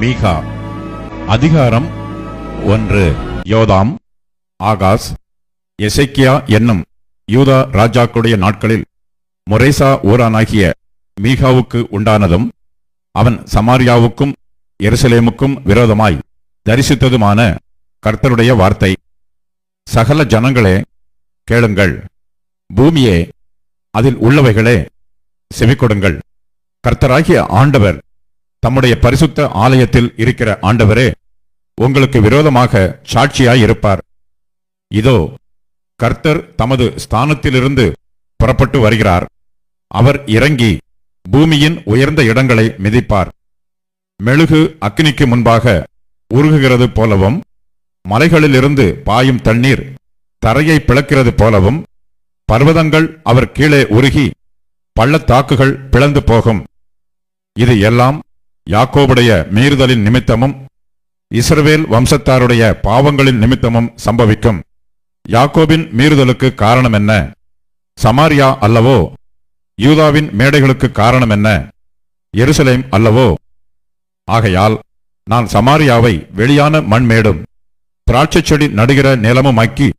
மீகா. அதிகாரம் ஒன்று. யோதாம் ஆகாஸ் எசைக்கியா என்னும் யூதா ராஜாக்களுடைய நாட்களில் மொரேசா ஊரானாகிய மீகாவுக்கு உண்டானதும் அவன் சமாரியாவுக்கும் எருசலேமுக்கும் விரோதமாய் தரிசித்ததுமான கர்த்தருடைய வார்த்தை. சகல ஜனங்களே கேளுங்கள். பூமியே அதில் உள்ளவைகளே செவிக்கொடுங்கள் கர்த்தராகிய ஆண்டவர் தம்முடைய பரிசுத்த ஆலயத்தில் இருக்கிற ஆண்டவரே உங்களுக்கு விரோதமாக சாட்சியாய் இருப்பார் இதோ கர்த்தர் தமது ஸ்தானத்திலிருந்து புறப்பட்டு வருகிறார். அவர் இறங்கி பூமியின் உயர்ந்த இடங்களை மிதிப்பார். மெழுகு அக்னிக்கு முன்பாக உருகுகிறது போலவும் மலைகளிலிருந்து பாயும் தண்ணீர் தரையை பிளக்கிறது போலவும் பர்வதங்கள் அவர் கீழே உருகி பள்ளத்தாக்குகள் பிளந்து போகும். இது எல்லாம் யாக்கோபுடைய மீறுதலின் நிமித்தமும் இஸ்ரவேல் வம்சத்தாருடைய பாவங்களின் நிமித்தமும் சம்பவிக்கும். யாக்கோபின் மீறுதலுக்கு காரணம் என்ன? சமாரியா அல்லவோ? யூதாவின் மேடைகளுக்கு காரணம் என்ன? எருசலேம் அல்லவோ? ஆகையால் நான் சமாரியாவை வெளியான மண்மேடும் திராட்சைச் செடி நடுகிற நிலமுமாக்கி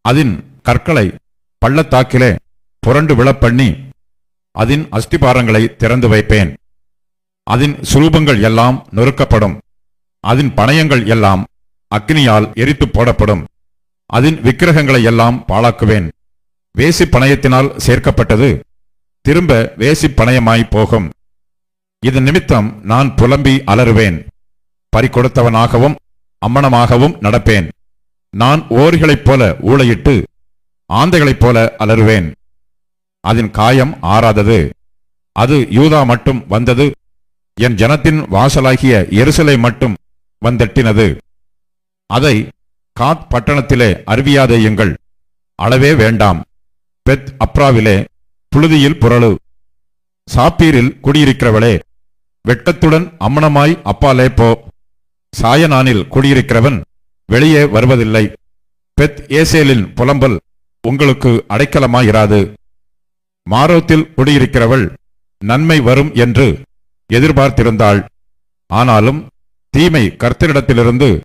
அதன் கற்களை பள்ளத்தாக்கிலே புரண்டு விழப்பண்ணி அதன் அஸ்திபாரங்களை திறந்து வைப்பேன். அதன் சுரூபங்கள் எல்லாம் நொறுக்கப்படும். அதன் பணயங்கள் எல்லாம் அக்னியால் எரித்து போடப்படும். அதன் விக்கிரகங்களை எல்லாம் பாழாக்குவேன். வேசி பணயத்தினால் சேர்க்கப்பட்டது. திரும்ப வேசி பணயமாய் போகும். இது நிமித்தம் நான் புலம்பி அலறுவேன். பறிகொடுத்தவனாகவும் அம்மணமாகவும் நடப்பேன். நான் ஓரிகளைப் போல ஊழையிட்டு ஆந்தைகளைப் போல அலறுவேன். அதன் காயம் ஆறாதது. அது யூதா மட்டும் வந்தது என் ஜனத்தின் வாசலாகிய எருசலை மட்டும் வந்தெட்டினது. அதை காத் பட்டணத்திலே அறிவியாதேயுங்கள் அளவே வேண்டாம். பெத் அப்ராவிலே புழுதியில் புரளு. சாப்பீரில் குடியிருக்கிறவளே வெட்டத்துடன் அம்மனமாய் அப்பாலே போ. சாயனானில் குடியிருக்கிறவன் வெளியே வருவதில்லை. பெத் ஏசேலின் புலம்பல் உங்களுக்கு அடைக்கலமாயிராது. மாரோத்தில் குடியிருக்கிறவள் நன்மை வரும் என்று எதிர்பார்த்திருந்தாள். ஆனாலும் தீமை கர்த்தரிடத்திலிருந்து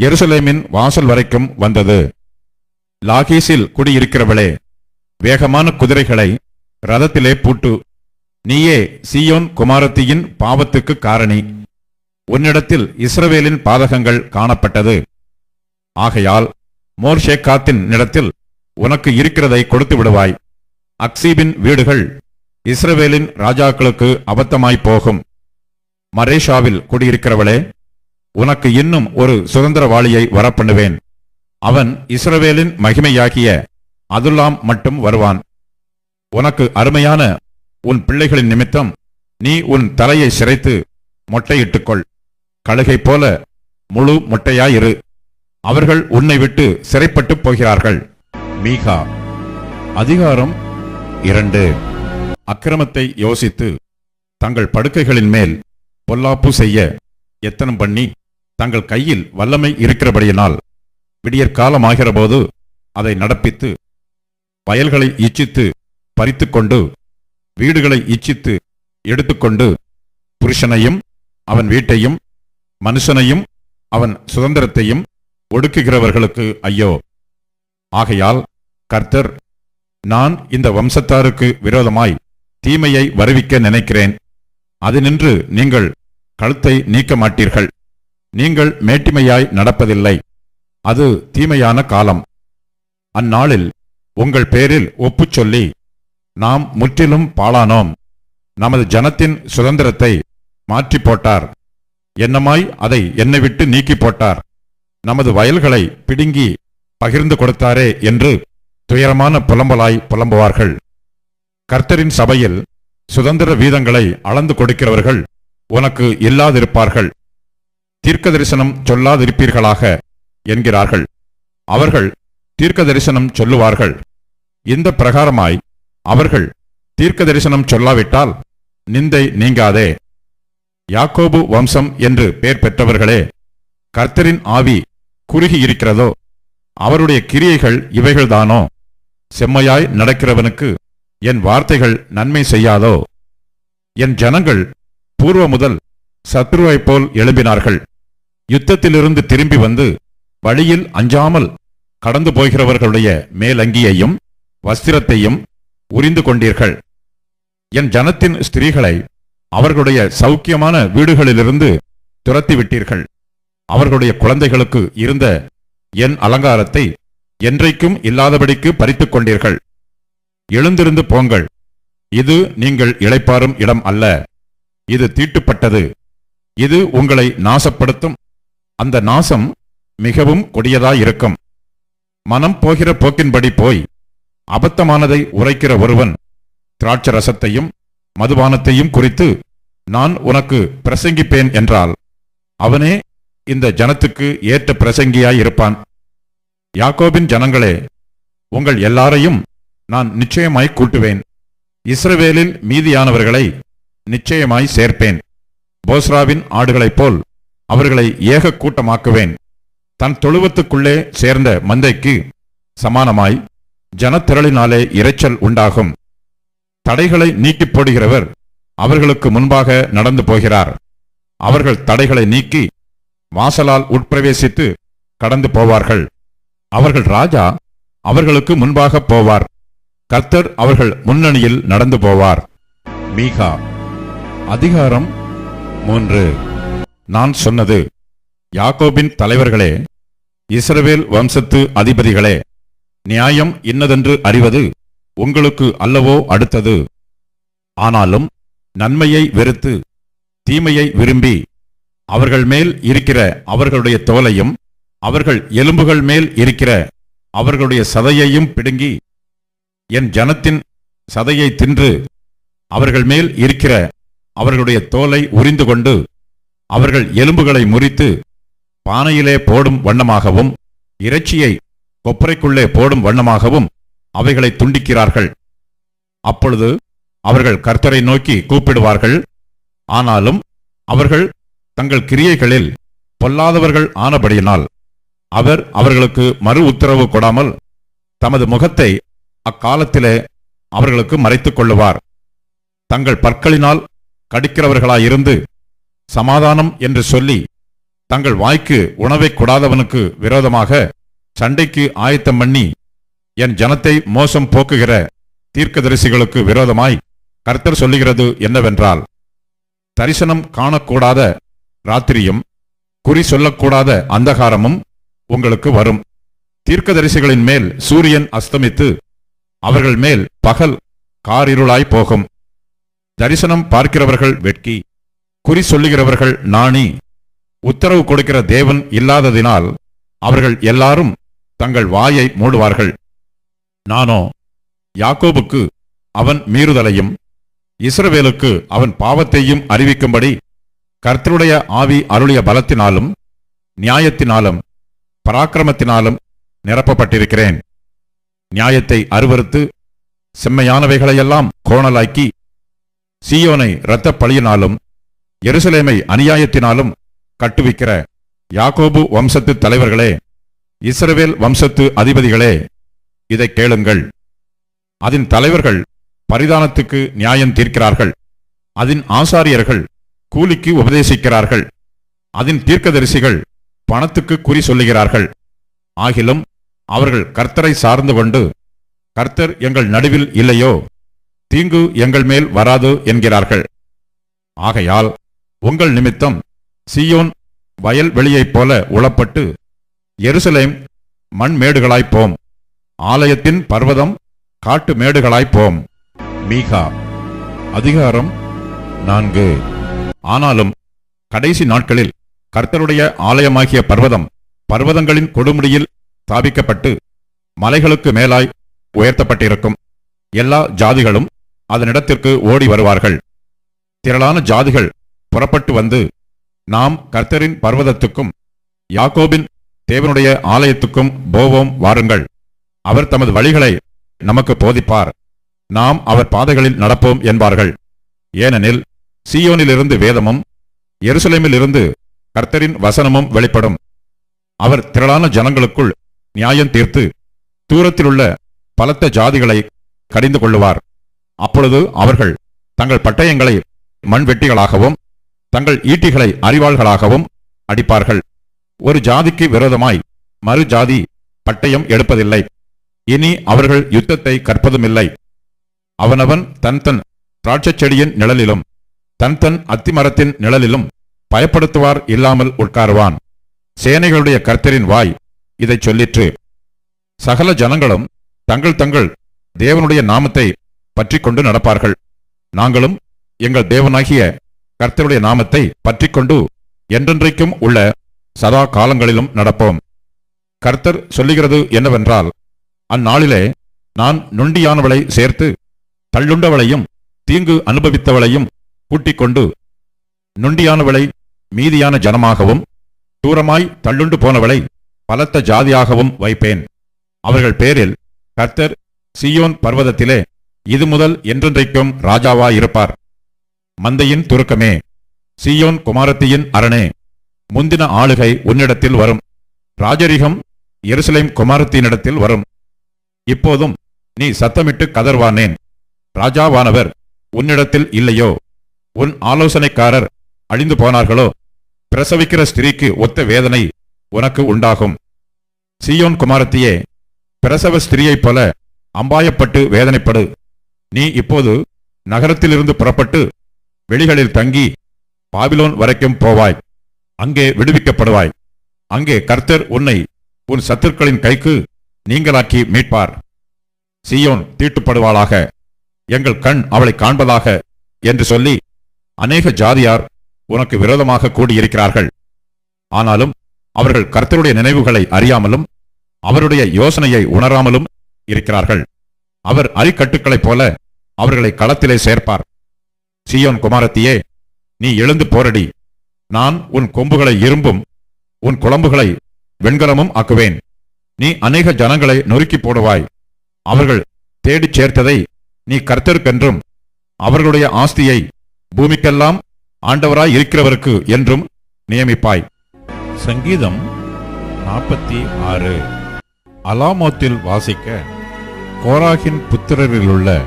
எருசலேமின் வாசல் வரைக்கும் வந்தது. லாகீஸில் குடியிருக்கிறவளே வேகமான குதிரைகளை ரதத்திலே பூட்டு நீயே சீயோன் குமாரத்தியின் பாவத்துக்கு காரணி. உன்னிடத்தில் இஸ்ரவேலின் பாதகங்கள் காணப்பட்டது. ஆகையால் மோர்ஷேக்காத்தின் இடத்தில் உனக்கு இருக்கிறதை கொடுத்து விடுவாய். அக்சீபின் வீடுகள் இஸ்ரவேலின் ராஜாக்களுக்கு அபத்தமாய் போகும். மரேஷாவில் குடியிருக்கிறவளே உனக்கு இன்னும் ஒரு சுதந்திரவாளியை வரப்பண்ணுவேன். அவன் இஸ்ரவேலின் மகிமையாகிய அதுல்லாம் மட்டும் வருவான். உனக்கு அருமையான உன் பிள்ளைகளின் நிமித்தம் நீ உன் தலையை சிரைத்து மொட்டையிட்டுக்கொள். கழுகை போல முழு மொட்டையாயிரு. அவர்கள் உன்னை விட்டு சிறைப்பட்டு போகிறார்கள். மீகா அதிகாரம் இரண்டு. அக்கிரமத்தை யோசித்து தங்கள் படுக்கைகளின் மேல் பொல்லாப்பு செய்ய எத்தனம் பண்ணி தங்கள் கையில் வல்லமை இருக்கிறபடியினால் விடியற்காலமாகிறபோது அதை நடப்பித்து வயல்களை இச்சித்து பறித்துக்கொண்டு வீடுகளை இச்சித்து எடுத்துக்கொண்டு புருஷனையும் அவன் வீட்டையும் மனுஷனையும் அவன் சுதந்திரத்தையும் ஒடுக்குகிறவர்களுக்கு ஐயோ. ஆகையால் கர்த்தர் நான் இந்த வம்சத்தாருக்கு விரோதமாய் தீமையை வருவிக்க நினைக்கிறேன். அதினின்று நீங்கள் கழுத்தை நீக்க மாட்டீர்கள் நீங்கள் மேட்டிமையாய் நடப்பதில்லை. அது தீமையான காலம். அந்நாளில் உங்கள் பேரில் ஒப்புச் சொல்லி நாம் முற்றிலும் பாழானோம். நமது ஜனத்தின் சுதந்திரத்தை மாற்றி போட்டார். என்னமாய் அதை என்னை விட்டு நீக்கி போட்டார். நமது வயல்களை பிடுங்கி பகிர்ந்து கொடுத்தாரே என்று துயரமான புலம்பலாய் புலம்புவார்கள். கர்த்தரின் சபையில் சுதந்திர வீதங்களை அளந்து கொடுக்கிறவர்கள் உனக்கு இல்லாதிருப்பார்கள். தீர்க்க தரிசனம் சொல்லாதிருப்பீர்களாக என்கிறார்கள். அவர்கள் தீர்க்க தரிசனம் சொல்லுவார்கள். இந்த பிரகாரமாய் அவர்கள் தீர்க்க தரிசனம் சொல்லாவிட்டால் நிந்தை நீங்காதே. யாக்கோபு வம்சம் என்று பெயர் பெற்றவர்களே கர்த்தரின் ஆவி குறுகியிருக்கிறதோ அவருடைய கிரியைகள் இவைகள்தானோ? செம்மையாய் நடக்கிறவனுக்கு என் வார்த்தைகள் நன்மை செய்யாதோ? என் ஜனங்கள் பூர்வ முதல் சத்ருவைப் போல் எழும்பினார்கள். யுத்தத்திலிருந்து திரும்பி வந்து வழியில் அஞ்சாமல் கடந்து போகிறவர்களுடைய மேலங்கியையும் வஸ்திரத்தையும் உரிந்து கொண்டீர்கள். என் ஜனத்தின் ஸ்திரீகளை அவர்களுடைய சௌக்கியமான வீடுகளிலிருந்து துரத்தி விட்டீர்கள். அவர்களுடைய குழந்தைகளுக்கு இருந்த என் அலங்காரத்தை என்றைக்கும் இல்லாதபடிக்கு பறித்துக் கொண்டீர்கள். எழுந்திருந்து போங்கள். இது நீங்கள் இழைப்பாரும் இடம் அல்ல. இது தீட்டுப்பட்டது. இது உங்களை நாசப்படுத்தும். அந்த நாசம் மிகவும் கொடியதாயிருக்கும். மனம் போகிற போக்கின்படி போய் அபத்தமானதை உரைக்கிற ஒருவன் திராட்சரசத்தையும் மதுபானத்தையும் குறித்து நான் உனக்கு பிரசங்கிப்பேன் என்றால் அவனே இந்த ஜனத்துக்கு ஏற்ற பிரசங்கியாயிருப்பான். யாக்கோபின் ஜனங்களே உங்கள் எல்லாரையும் நான் நிச்சயமாய் கூட்டுவேன். இஸ்ரவேலில் மீதியானவர்களை நிச்சயமாய் சேர்ப்பேன். போஸ்ராவின் ஆடுகளைப் போல் அவர்களை ஏக கூட்டமாக்குவேன். தன் தொழுவத்துக்குள்ளே சேர்ந்த மந்தைக்கு சமானமாய் ஜனத்திரளினாலே இரைச்சல் உண்டாகும். தடைகளை நீக்கிப் போடுகிறவர் அவர்களுக்கு முன்பாக நடந்து போகிறார். அவர்கள் தடைகளை நீக்கி வாசலால் உட்பிரவேசித்து கடந்து போவார்கள். அவர்கள் ராஜா அவர்களுக்கு முன்பாக போவார். கர்த்தர் அவர்கள் முன்னணியில் நடந்து போவார். மீகா அதிகாரம் மூன்று. நான் சொன்னது யாக்கோபின் தலைவர்களே இஸ்ரவேல் வம்சத்து அதிபதிகளே நியாயம் இன்னதென்று அறிவது உங்களுக்கு அல்லவோ அடுத்தது. ஆனாலும் நன்மையை வெறுத்து தீமையை விரும்பி அவர்கள் மேல் இருக்கிற அவர்களுடைய தோலையும் அவர்கள் எலும்புகள் மேல் இருக்கிற அவர்களுடைய சதையையும் பிடுங்கி என் ஜனத்தின் சதையை தின்று அவர்கள் மேல் இருக்கிற அவர்களுடைய தோலை உரிந்து கொண்டு அவர்கள் எலும்புகளை முறித்து பானையிலே போடும் வண்ணமாகவும் இறைச்சியை கொப்பரைக்குள்ளே போடும் வண்ணமாகவும் அவைகளை துண்டிக்கிறார்கள். அப்பொழுது அவர்கள் கர்த்தரை நோக்கி கூப்பிடுவார்கள். ஆனாலும் அவர்கள் தங்கள் கிரியைகளில் பொல்லாதவர்கள் ஆனபடியினால் அவர் அவர்களுக்கு மறு உத்தரவு கொடாமல் தமது முகத்தை அக்காலத்திலே அவர்களுக்கு மறைத்துக் கொள்ளுவார் தங்கள் பற்களினால் கடிக்கிறவர்களாயிருந்து சமாதானம் என்று சொல்லி தங்கள் வாய்க்கு உணவை கொடாதவனுக்கு விரோதமாக சண்டைக்கு ஆயத்தம் பண்ணி என் ஜனத்தை மோசம் போக்குகிற தீர்க்கதரிசிகளுக்கு விரோதமாய் கர்த்தர் சொல்லுகிறது என்னவென்றால் தரிசனம் காணக்கூடாத ராத்திரியும் குறி சொல்லக்கூடாத அந்தகாரமும் உங்களுக்கு வரும். தீர்க்கதரிசிகளின் மேல் சூரியன் அஸ்தமித்து அவர்கள் மேல் பகல் காரிருளாய் போகும். தரிசனம் பார்க்கிறவர்கள் வெட்கி குறி சொல்லுகிறவர்கள் நாணி. உத்தரவு கொடுக்கிற தேவன் இல்லாததினால் அவர்கள் எல்லாரும் தங்கள் வாயை மூடுவார்கள். நானோ யாக்கோபுக்கு அவன் மீறுதலையும் இஸ்ரவேலுக்கு அவன் பாவத்தையும் அறிவிக்கும்படி கர்த்தருடைய ஆவி அருளிய பலத்தினாலும் நியாயத்தினாலும் பராக்கிரமத்தினாலும் நிரப்பப்பட்டிருக்கிறேன். நியாயத்தை அருவருத்து செம்மையானவைகளையெல்லாம் கோணலாக்கி சீயோனை இரத்த பழியினாலும் எருசலேமை அநியாயத்தினாலும் கட்டுவிக்கிற யாக்கோபு வம்சத்து தலைவர்களே இஸ்ரவேல் வம்சத்து அதிபதிகளே இதை கேளுங்கள். அதன் தலைவர்கள் பரிதானத்துக்கு நியாயம் தீர்க்கிறார்கள். அதன் ஆசாரியர்கள் கூலிக்கு உபதேசிக்கிறார்கள். அதன் தீர்க்கதரிசிகள் பணத்துக்கு குறி சொல்லுகிறார்கள். ஆகிலும் அவர்கள் கர்த்தரை சார்ந்து கொண்டு கர்த்தர் எங்கள் நடுவில் இல்லையோ? தீங்கு எங்கள் மேல் வராது என்கிறார்கள். ஆகையால் உங்கள் நிமித்தம் சீயோன் வயல் வெளியைப் போல உளப்பட்டு எருசலேம் மண்மேடுகளாய்ப் போம். ஆலயத்தின் பர்வதம் காட்டு மேடுகளாய்ப்போம் மீகா அதிகாரம் நான்கு. ஆனாலும் கடைசி நாட்களில் கர்த்தருடைய ஆலயமாகிய பர்வதம் பர்வதங்களின் கொடுமுடியில் ஸ்தாபிக்கப்பட்டு மலைகளுக்கு மேலாய் உயர்த்தப்பட்டிருக்கும். எல்லா ஜாதிகளும் அதனிடத்திற்கு ஓடி வருவார்கள். திரளான ஜாதிகள் புறப்பட்டு வந்து நாம் கர்த்தரின் பர்வதத்துக்கும் யாக்கோபின் தேவனுடைய ஆலயத்துக்கும் போவோம் வாருங்கள். அவர் தமது வழிகளை நமக்கு போதிப்பார். நாம் அவர் பாதைகளில் நடப்போம் என்பார்கள். ஏனெனில் சீயோனிலிருந்து வேதமும் எருசலேமிலிருந்து கர்த்தரின் வசனமும் வெளிப்படும். அவர் திரளான ஜனங்களுக்குள் நியாயம் தீர்த்து தூரத்திலுள்ள பலத்த ஜாதிகளை கடிந்து கொள்ளுவார். அப்பொழுது அவர்கள் தங்கள் பட்டயங்களை மண்வெட்டிகளாகவும் தங்கள் ஈட்டிகளை அறிவாள்களாகவும் அடிப்பார்கள். ஒரு ஜாதிக்கு விரோதமாய் மறு ஜாதி பட்டயம் எடுப்பதில்லை. இனி அவர்கள் யுத்தத்தை கற்பதுமில்லை. அவனவன் தன் தன் திராட்சச் செடியின் நிழலிலும் தன் தன் அத்திமரத்தின் நிழலிலும் பயப்படுத்துவார் இல்லாமல் உட்காருவான். சேனைகளுடைய கர்த்தரின் வாய் இதைச் சொல்லிற்று. சகல ஜனங்களும் தங்கள் தங்கள் தேவனுடைய நாமத்தை பற்றிக்கொண்டு நடப்பார்கள். நாங்களும் எங்கள் தேவனாகிய கர்த்தருடைய நாமத்தை பற்றிக்கொண்டு என்றென்றைக்கும் உள்ள சதா காலங்களிலும் நடப்போம். கர்த்தர் சொல்லுகிறது என்னவென்றால் அந்நாளிலே நான் நொண்டியானவளை சேர்த்து தள்ளுண்டவளையும் தீங்கு அனுபவித்தவளையும் கூட்டிக் கொண்டு நொண்டியானவளை மீதியான ஜனமாகவும் தூரமாய் தள்ளுண்டு போனவளை பலத்த ஜாதியாகவும் வைப்பேன். அவர்கள் பேரில் கர்த்தர் சியோன் பர்வதத்திலே இது முதல் என்றென்றைக்கும் ராஜாவாயிருப்பார். மந்தையின் துருக்கமே சியோன் குமாரத்தியின் அரணே முந்தின ஆளுகை உன்னிடத்தில் வரும். ராஜரிகம் எருசலேம் குமாரத்தினிடத்தில் வரும். இப்போதும் நீ சத்தமிட்டு கதர்வானேன். ராஜாவானவர் உன்னிடத்தில் இல்லையோ? உன் ஆலோசனைக்காரர் அழிந்து போனார்களோ? பிரசவிக்கிற ஸ்திரீக்கு ஒத்த வேதனை உனக்கு உண்டாகும். சீயோன் குமாரத்தியே பிரசவ ஸ்திரீயைப் போல அம்பாயப்பட்டு வேதனைப்படு. நீ இப்போது நகரத்திலிருந்து புறப்பட்டு வெளிகளில் தங்கி பாபிலோன் வரைக்கும் போவாய். அங்கே விடுவிக்கப்படுவாய். அங்கே கர்த்தர் உன்னை உன் சத்துருக்களின் கைக்கு நீங்களாக்கி மீட்பார். சீயோன் தீட்டுப்படுவாளாக. எங்கள் கண் அவளை காண்பதாக என்று சொல்லி அநேக ஜாதியார் உனக்கு விரோதமாக கூடியிருக்கிறார்கள். ஆனாலும் அவர்கள் கர்த்தருடைய நினைவுகளை அறியாமலும் அவருடைய யோசனையை உணராமலும் இருக்கிறார்கள். அவர் அரிக்கட்டுக்களைப் போல அவர்களை களத்திலே சேர்ப்பார். சியோன் குமாரத்தியே நீ எழுந்து போரடி. நான் உன் கொம்புகளை இரும்பும் உன் குழம்புகளை வெண்கலமும் ஆக்குவேன். நீ அநேக ஜனங்களை நொறுக்கி போடுவாய். அவர்கள் தேடிச் சேர்த்ததை நீ கர்த்தருக்கென்றும் அவர்களுடைய ஆஸ்தியை பூமிக்கெல்லாம் ஆண்டவராய் இருக்கிறவருக்கு என்றும் நியமிப்பாய். சங்கீதம் நாற்பத்தி ஆறு. அலாமோத்தில் வாசிக்க கோராகின் புத்திரரிலுள்ள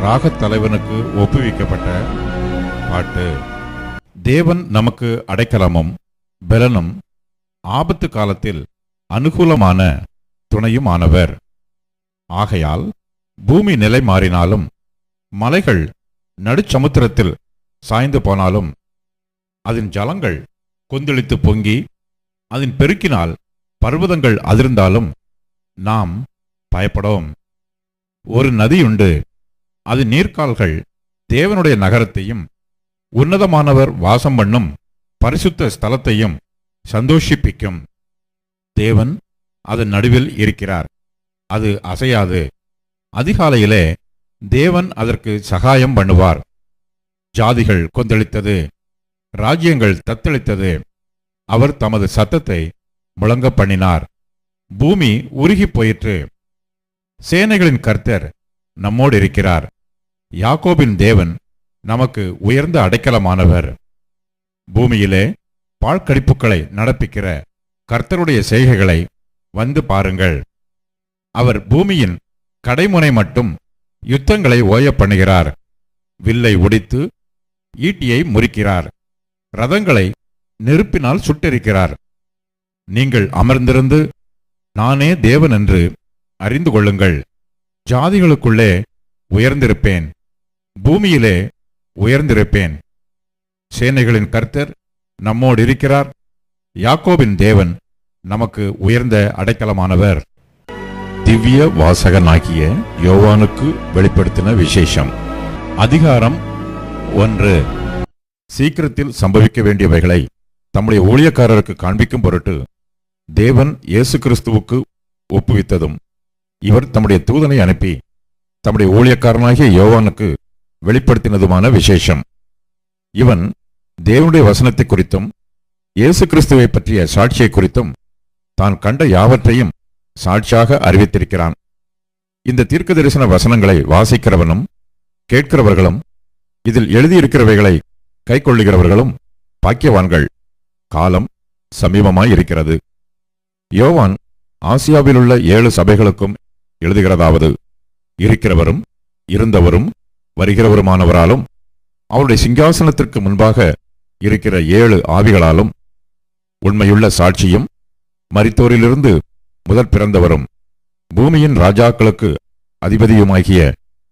ராகத் தலைவனுக்கு ஒப்புவிக்கப்பட்ட பாட்டு. தேவன் நமக்கு அடைக்கலமும் பெலனும் ஆபத்து காலத்தில் அனுகூலமான துணையுமானவர். ஆகையால் பூமி நிலை மாறினாலும் மலைகள் நடுச்சமுத்திரத்தில் சாய்ந்து போனாலும் அதன் ஜலங்கள் கொந்தளித்து பொங்கி அதன் பெருக்கினால் பர்வதங்கள் அதிர்ந்தாலும் நாம் பயப்படோம். ஒரு நதியுண்டு. அது நீர்க்கால்கள் தேவனுடைய நகரத்தையும் உன்னதமானவர் வாசம் பண்ணும் பரிசுத்த ஸ்தலத்தையும் சந்தோஷிப்பிக்கும். தேவன் அதன் நடுவில் இருக்கிறார். அது அசையாது. அதிகாலையிலே தேவன் அதற்கு சகாயம் பண்ணுவார். ஜாதிகள் கொந்தளித்தது. ராஜ்யங்கள் தத்தளித்தது. அவர் தமது சத்தத்தை முழங்க பண்ணினார் பூமி உருகிப் போயிற்று. சேனைகளின் கர்த்தர் நம்மோடு இருக்கிறார் யாக்கோபின் தேவன் நமக்கு உயர்ந்த அடைக்கலமானவர். பூமியிலே பாழ்கடிப்புகளை நடப்பிக்கிற கர்த்தருடைய செய்கைகளை வந்து பாருங்கள். அவர் பூமியின் கடைமுனை மட்டும் யுத்தங்களை ஓயப் பண்ணுகிறார் வில்லை ஒடித்து ஈட்டியை முறிக்கிறார். ரதங்களை நெருப்பினால் சுட்டெரிக்கிறார். நீங்கள் அமர்ந்திருந்து நானே தேவன் என்று அறிந்து கொள்ளுங்கள். ஜாதிகளுக்குள்ளே உயர்ந்திருப்பேன். பூமியிலே உயர்ந்திருப்பேன். சேனைகளின் கர்த்தர் நம்மோடு இருக்கிறார். யாக்கோபின் தேவன் நமக்கு உயர்ந்த அடைக்கலமானவர். திவ்ய வாசகனாகிய யோவானுக்கு வெளிப்படுத்தின விசேஷம். அதிகாரம் ஒன்று. சீக்கிரத்தில் சம்பவிக்க வேண்டியவைகளை தம்முடைய ஊழியக்காரருக்கு காண்பிக்கும் பொருட்டு தேவன் இயேசு கிறிஸ்துவுக்கு ஒப்புவித்ததும் இவர் தம்முடைய தூதனை அனுப்பி தம்முடைய ஊழியக்காரனாகிய யோவானுக்கு வெளிப்படுத்தினதுமான விசேஷம். இவன் தேவனுடைய வசனத்தை குறித்தும் இயேசு கிறிஸ்துவை பற்றிய சாட்சியை குறித்தும் தான் கண்ட யாவற்றையும் சாட்சியாக அறிவித்திருக்கிறான். இந்த தீர்க்க தரிசன வசனங்களை வாசிக்கிறவனும் கேட்கிறவர்களும் இதில் எழுதியிருக்கிறவைகளை கைக்கொள்ளுகிறவர்களும் பாக்கியவான்கள். காலம் சமீபமாய் இருக்கிறது யோவான் ஆசியாவிலுள்ள ஏழு சபைகளுக்கும் எழுதுகிறதாவது இருக்கிறவரும் இருந்தவரும் வருகிறவருமானவராலும் அவருடைய சிங்காசனத்திற்கு முன்பாக இருக்கிற ஏழு ஆவிகளாலும் உண்மையுள்ள சாட்சியும் மரித்தோரிலிருந்து முதற் பிறந்தவரும் பூமியின் ராஜாக்களுக்கு அதிபதியுமாகிய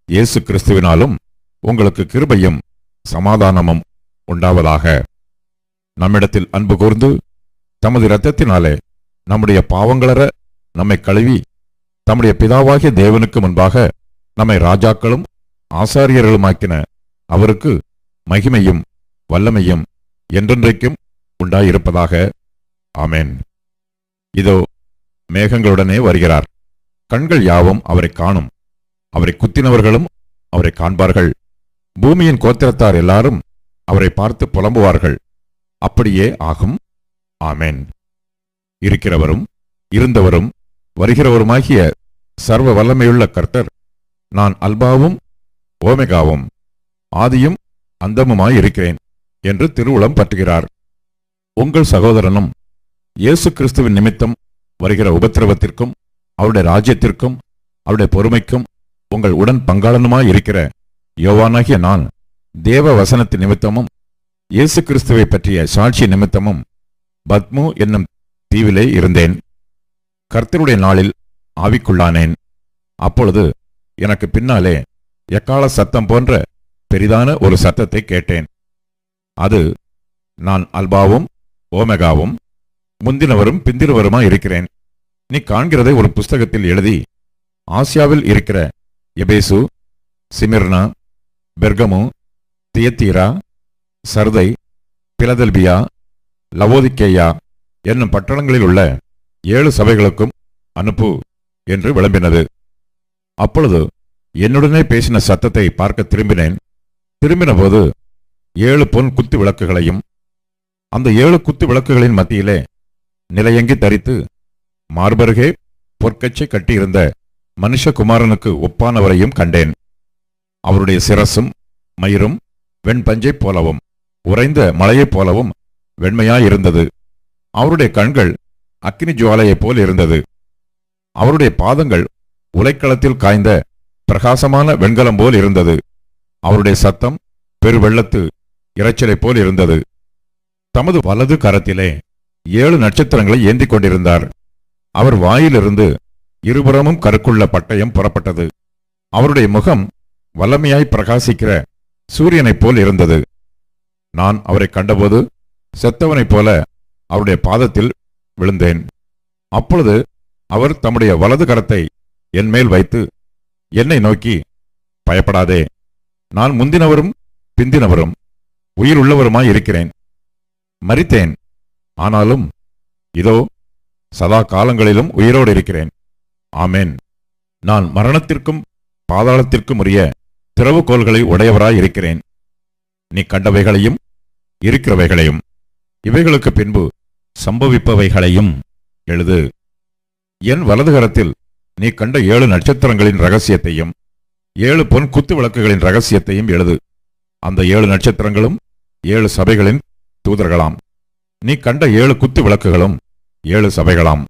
இயேசு கிறிஸ்துவினாலும் உங்களுக்கு கிருபையும் சமாதானமும் உண்டாவதாக. நம்மிடத்தில் அன்பு கூர்ந்து தமது இரத்தத்தினாலே நம்முடைய பாவங்களற நம்மை கழுவி தம்முடைய பிதாவாகிய தேவனுக்கு முன்பாக நம்மை ராஜாக்களும் ஆசாரியர்களுமாக்கின அவருக்கு மகிமையும் வல்லமையும் என்றென்றைக்கும் உண்டாயிருப்பதாக. ஆமேன். இதோ மேகங்களுடனே வருகிறார். கண்கள் யாவும் அவரை காணும். அவரை குத்தினவர்களும் அவரை காண்பார்கள். பூமியின் கோத்திரத்தார் எல்லாரும் அவரை பார்த்து புலம்புவார்கள். அப்படியே ஆகும். ஆமேன். இருக்கிறவரும் இருந்தவரும் வருகிறவருமாகிய சர்வ வல்லமையுள்ள கர்த்தர் நான் அல்பாவும் ஓமெகாவும் ஆதியும் அந்தமுமாயிருக்கிறேன் என்று திருவுளம் பற்றுகிறார். உங்கள் சகோதரனும் இயேசு கிறிஸ்துவின் நிமித்தம் வருகிற உபத்திரவத்திற்கும் அவருடைய ராஜ்யத்திற்கும் அவருடைய பொறுமைக்கும் உங்கள் உடன் பங்காளனுமாய் இருக்கிற யோவானாகிய நான் தேவ வசனத்து நிமித்தமும் இயேசு கிறிஸ்துவை பற்றிய சாட்சி நிமித்தமும் பத்மு என்னும் தீவிலே இருந்தேன். கர்த்தருடைய நாளில் ஆவிக்குள்ளானேன். அப்பொழுது எனக்கு பின்னாலே எக்கால சத்தம் போன்ற பெரிதான ஒரு சத்தத்தை கேட்டேன். அது நான் அல்பாவும் ஓமெகாவும் முந்தினவரும் பிந்தினவருமா இருக்கிறேன். நீ காண்கிறதை ஒரு புஸ்தகத்தில் எழுதி ஆசியாவில் இருக்கிற Ephesus Smyrna Pergamum Thyatira Sardis Philadelphia Laodicea என்னும் பட்டணங்களில் உள்ள ஏழு சபைகளுக்கும் அனுப்பு என்று விளம்பினது. அப்பொழுது என்னுடனே பேசின சத்தத்தை பார்க்க திரும்பினேன். திரும்பினபோது ஏழு பொன் குத்து விளக்குகளையும் அந்த ஏழு குத்து விளக்குகளின் மத்தியிலே நிலையங்கி தரித்து மார்பருகே பொற்கச்சை கட்டியிருந்த மனுஷகுமாரனுக்கு ஒப்பானவரையும் கண்டேன். அவருடைய சிரசும் மயிரும் வெண்பஞ்சைப் போலவும் உறைந்த மலையைப் போலவும் வெண்மையாயிருந்தது. அவருடைய கண்கள் அக்னி ஜுவாலையைப் போல் இருந்தது. அவருடைய பாதங்கள் உலைக்களத்தில் காய்ந்த பிரகாசமான வெண்கலம் போல் இருந்தது. அவருடைய சத்தம் பெருவெள்ளத்து இரைச்சலைப் போல் இருந்தது. தமது வலது கரத்திலே ஏழு நட்சத்திரங்களை ஏந்திக் கொண்டிருந்தார். அவர் வாயிலிருந்து இருபுறமும் கருக்குள்ள பட்டயம் புறப்பட்டது. அவருடைய முகம் வல்லமையாய் பிரகாசிக்கிற சூரியனைப் போல் இருந்தது. நான் அவரை கண்டபோது செத்தவனைப் போல அவருடைய பாதத்தில் விழுந்தேன். அப்பொழுது அவர் தம்முடைய வலது கரத்தை என் மேல் வைத்து என்னை நோக்கி பயப்படாதே நான் முந்தினவரும் பிந்தினவரும் உயிர் உள்ளவருமாய் இருக்கிறேன். மறித்தேன் ஆனாலும் இதோ சதா காலங்களிலும் உயிரோடு இருக்கிறேன். ஆமேன். நான் மரணத்திற்கும் பாதாளத்திற்கும் உரிய திறவுகோள்களை உடையவராய் இருக்கிறேன். நீ கண்டவைகளையும் இருக்கிறவைகளையும் இவைகளுக்கு பின்பு சம்பவிப்பவைகளையும் எழுது. என் வலதுகரத்தில் நீ கண்ட ஏழு நட்சத்திரங்களின் ரகசியத்தையும் ஏழு பொன் குத்து விளக்குகளின் ரகசியத்தையும் எழுது. அந்த ஏழு நட்சத்திரங்களும் ஏழு சபைகளின் தூதர்களாம். நீ கண்ட ஏழு குத்து விளக்குகளும் ஏழு சபைகளாம்.